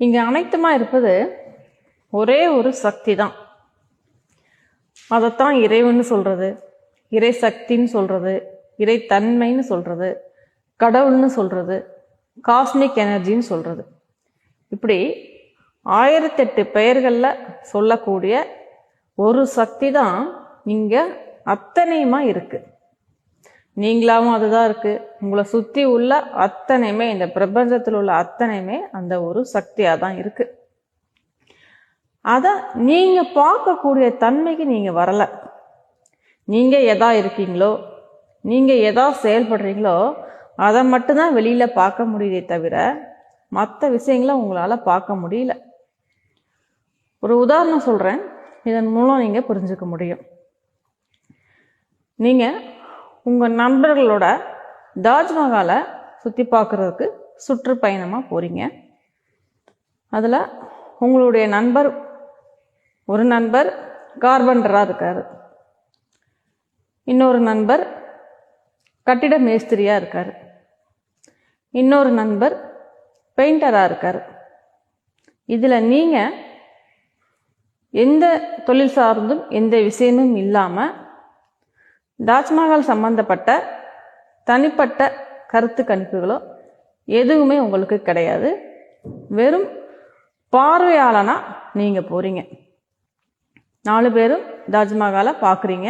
இங்கே அனைத்துமா இருப்பது ஒரே ஒரு சக்தி தான் அதைத்தான் இறைவன்னு சொல்கிறது இறை சக்தின்னு சொல்கிறது இறை தன்மைன்னு சொல்கிறது கடவுள்னு சொல்கிறது காஸ்மிக் எனர்ஜின்னு சொல்கிறது இப்படி ஆயிரத்தெட்டு பெயர்களில் சொல்லக்கூடிய ஒரு சக்தி தான் இங்கே அத்தனையுமா இருக்குது நீங்களாவும் அதுதான் இருக்கு. உங்களை சுத்தி உள்ள அத்தனையுமே இந்த பிரபஞ்சத்தில் உள்ள அத்தனையுமே அந்த ஒரு சக்தியாக தான் இருக்கு. அதை நீங்க பார்க்கக்கூடிய தன்மைக்கு நீங்க வரல. நீங்க எதா இருக்கீங்களோ நீங்க எதா செயல்படுறீங்களோ அதை மட்டும்தான் வெளியில பார்க்க முடியுதே தவிர மற்ற விஷயங்களை உங்களால் பார்க்க முடியல. ஒரு உதாரணம் சொல்றேன். இதன் மூலம் நீங்க புரிஞ்சுக்க முடியும். நீங்கள் உங்கள் நண்பர்களோட தாஜ்மஹாலை சுற்றி பார்க்குறதுக்கு சுற்றுப்பயணமாக போகிறீங்க அதில் உங்களுடைய நண்பர் ஒரு நண்பர் கார்பண்டராக இருக்கார். இன்னொரு நண்பர் கட்டிட மேஸ்திரியாக இருக்கார். இன்னொரு நண்பர் பெயிண்டராக இருக்கார். இதில் நீங்கள் எந்த தொழில் சார்ந்தும் எந்த விஷயமும் இல்லாமல் தாஜ்மஹால் சம்பந்தப்பட்ட தனிப்பட்ட கருத்து கணிப்புகளோ எதுவுமே உங்களுக்கு கிடையாது. வெறும் பார்வையாளனா நீங்கள் போகிறீங்க நாலு பேரும் தாஜ்மஹாலை பார்க்குறீங்க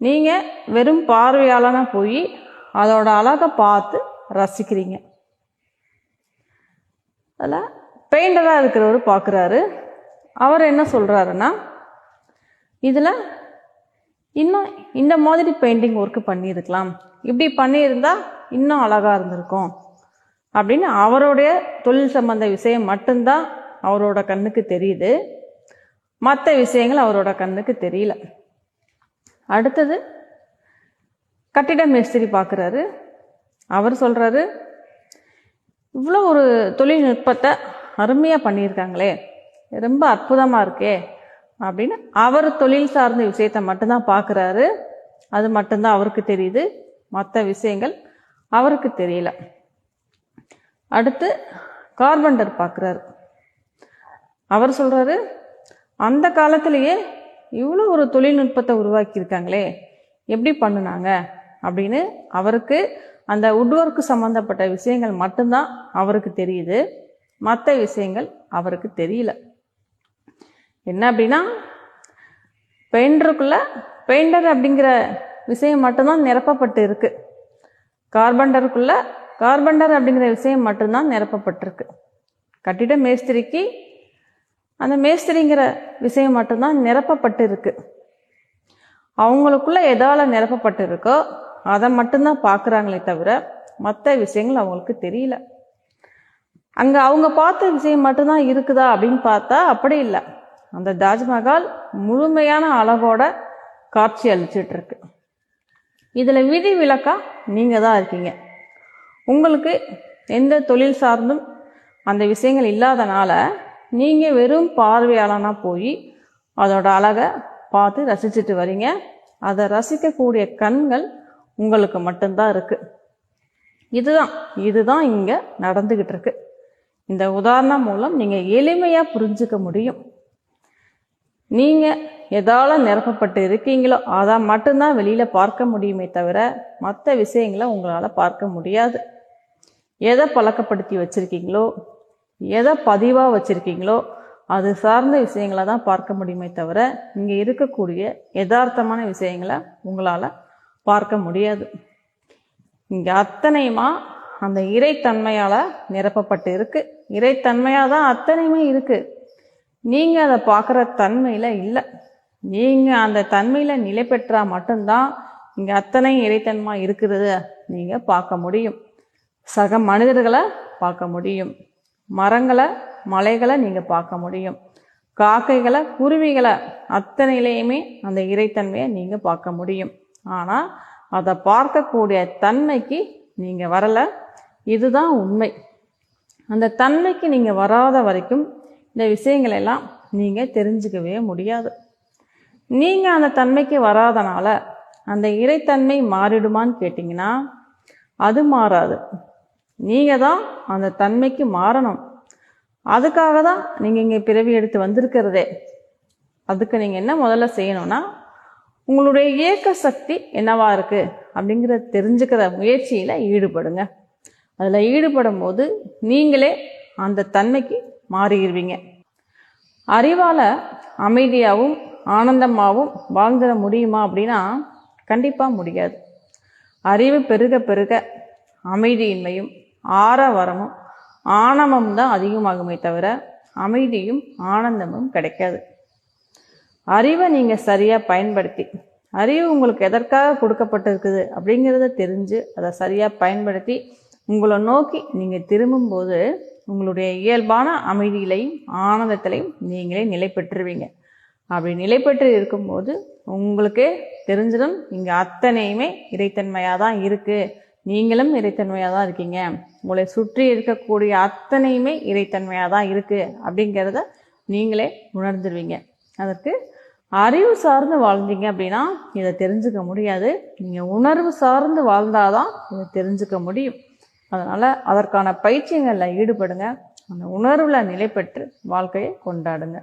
நீங்கள் வெறும் பார்வையாளனா போய் அதோட அழகை பார்த்து ரசிக்கிறீங்க. அதில் பெயிண்டராக இருக்கிறவர் பார்க்குறாரு அவர் என்ன சொல்கிறாருன்னா இதில் இன்னும் இந்த மாதிரி பெயிண்டிங் ஒர்க்கு பண்ணியிருக்கலாம். இப்படி பண்ணியிருந்தால் இன்னும் அழகாக இருந்திருக்கும். அப்படின்னு அவருடைய தொழில் சம்பந்த விஷயம் மட்டும்தான் அவரோட கண்ணுக்கு தெரியுது. மற்ற விஷயங்கள் அவரோட கண்ணுக்கு தெரியல. அடுத்தது கட்டிட மேஸ்திரி பார்க்குறாரு. அவர் சொல்கிறாரு இவ்வளோ ஒரு தொழில்நுட்பத்தை அருமையாக பண்ணியிருக்காங்களே. ரொம்ப அற்புதமாக இருக்கே. அப்படின்னு அவர் தொழில் சார்ந்த விஷயத்தை மட்டும்தான் பார்க்குறாரு. அது மட்டும்தான் அவருக்கு தெரியுது. மற்ற விஷயங்கள் அவருக்கு தெரியல. அடுத்து கார்பெண்டர் பார்க்குறாரு. அவர் சொல்கிறாரு அந்த காலத்திலேயே இவ்வளோ ஒரு தொழில்நுட்பத்தை உருவாக்கியிருக்காங்களே எப்படி பண்ணுனாங்க அப்படின்னு அவருக்கு அந்த உட்வொர்க்கு சம்மந்தப்பட்ட விஷயங்கள் மட்டும்தான் அவருக்கு தெரியுது. மற்ற விஷயங்கள் அவருக்கு தெரியல. என்ன அப்படின்னா பெயிண்டருக்குள்ள பெயிண்டர் அப்படிங்கிற விஷயம் மட்டும்தான் நிரப்பப்பட்டு இருக்கு கார்பண்டருக்குள்ளே கார்பண்டர் அப்படிங்கிற விஷயம் மட்டும்தான் நிரப்பப்பட்டிருக்கு. கட்டிட மேஸ்திரிக்கு அந்த மேஸ்திரிங்கிற விஷயம் மட்டும்தான் நிரப்பப்பட்டு இருக்கு அவங்களுக்குள்ள எதால நிரப்பப்பட்டு இருக்கோ அதை மட்டும்தான் பார்க்குறாங்களே தவிர மற்ற விஷயங்கள் அவங்களுக்கு தெரியல. அங்கே அவங்க பார்த்த விஷயம் மட்டும்தான் இருக்குதா அப்படின்னு பார்த்தா அப்படி இல்லை. அந்த தாஜ்மஹால் முழுமையான அழகோட காட்சி அளிச்சிட்டு இருக்கு இதில் விதி விலக்காக நீங்கள் தான் இருக்கீங்க. உங்களுக்கு எந்த தொழில் சார்ந்தும் அந்த விஷயங்கள் இல்லாதனால நீங்கள் வெறும் பார்வையாளனாக போய் அதோட அழகை பார்த்து ரசிச்சுட்டு வரீங்க. அதை ரசிக்கக்கூடிய கண்கள் உங்களுக்கு மட்டும்தான் இருக்குது இதுதான் இதுதான் இங்கே நடந்துக்கிட்டு இருக்கு இந்த உதாரணம் மூலம் நீங்கள் எளிமையாக புரிஞ்சுக்க முடியும். நீங்கள் எதால நிரப்பப்பட்டு இருக்கீங்களோ அதை மட்டும்தான் வெளியில் பார்க்க முடியுமே தவிர மற்ற விஷயங்களை உங்களால் பார்க்க முடியாது. எதை பழக்கப்படுத்தி வச்சுருக்கீங்களோ எதை பதிவாக வச்சுருக்கீங்களோ அது சார்ந்த விஷயங்களை தான் பார்க்க முடியுமே தவிர இங்கே இருக்கக்கூடிய யதார்த்தமான விஷயங்களை உங்களால் பார்க்க முடியாது. இங்கே அத்தனையுமா அந்த இறைத்தன்மையால் நிரப்பப்பட்டு இருக்கு. இறைத்தன்மையாக தான் அத்தனையுமே இருக்குது நீங்கள் அதை பார்க்குற தன்மையில் இல்லை. நீங்கள் அந்த தன்மையில் நிலை பெற்றா மட்டும்தான் இங்கே அத்தனை இறைத்தன்மை இருக்கிறது நீங்கள் பார்க்க முடியும். சக மனிதர்களை பார்க்க முடியும். மரங்களை மலைகளை நீங்கள் பார்க்க முடியும். காக்கைகளை குருவிகளை அத்தனையிலையுமே அந்த இறைத்தன்மையை நீங்கள் பார்க்க முடியும். ஆனால் அதை பார்க்கக்கூடிய தன்மைக்கு நீங்கள் வரலை. இதுதான் உண்மை. அந்த தன்மைக்கு நீங்கள் வராத வரைக்கும் இந்த விஷயங்களெல்லாம் நீங்கள் தெரிஞ்சுக்கவே முடியாது. நீங்கள் அந்த தன்மைக்கு வராதனால அந்த இறைத்தன்மை மாறிடுமான்னு கேட்டிங்கன்னா அது மாறாது. நீங்கள் தான் அந்த தன்மைக்கு மாறணும். அதுக்காக தான் நீங்கள் இங்கே பிறவி எடுத்து வந்திருக்கிறதே. அதுக்கு நீங்கள் என்ன முதல்ல செய்யணும்னா உங்களுடைய இயக்க சக்தி என்னவா இருக்குது அப்படிங்கிறத தெரிஞ்சுக்கிற முயற்சியில் ஈடுபடுங்க. அதில் ஈடுபடும் போது நீங்களே அந்த தன்மைக்கு மாறிடுவீங்க. அறிவால் அமைதியாகவும் ஆனந்தமாகவும் வாழ்ந்துட முடியுமா அப்படின்னா கண்டிப்பாக முடியாது. அறிவு பெருக பெருக அமைதியின்மையும் ஆரவரமும் ஆணவம் தான் அதிகமாகுமே தவிர அமைதியும் ஆனந்தமும் கிடைக்காது. அறிவை நீங்கள் சரியாக பயன்படுத்தி அறிவு உங்களுக்கு எதற்காக கொடுக்கப்பட்டிருக்குது அப்படிங்கிறத தெரிஞ்சு அதை சரியாக பயன்படுத்தி உங்களை நோக்கி நீங்கள் திரும்பும்போது உங்களுடைய இயல்பான அமைதியிலையும் ஆனந்தத்திலையும் நீங்களே நிலை பெற்றுருவீங்க. அப்படி நிலை பெற்று இருக்கும்போது உங்களுக்கே தெரிஞ்சிடும் இங்கே அத்தனையுமே இறைத்தன்மையாக தான் இருக்குது நீங்களும் இறைத்தன்மையாக தான் இருக்கீங்க. உங்களை சுற்றி இருக்கக்கூடிய அத்தனையுமே இறைத்தன்மையாக தான் இருக்குது அப்படிங்கிறத நீங்களே உணர்ந்துருவீங்க. அதற்கு அறிவு சார்ந்து வாழ்ந்தீங்க அப்படின்னா இதை தெரிஞ்சுக்க முடியாது. நீங்கள் உணர்வு சார்ந்து வாழ்ந்தாதான் இதை தெரிஞ்சுக்க முடியும். அதனால் அதற்கான பயிற்சிகளில் ஈடுபடுங்க. அந்த உணர்வில் நிலை பெற்று வாழ்க்கையை கொண்டாடுங்க.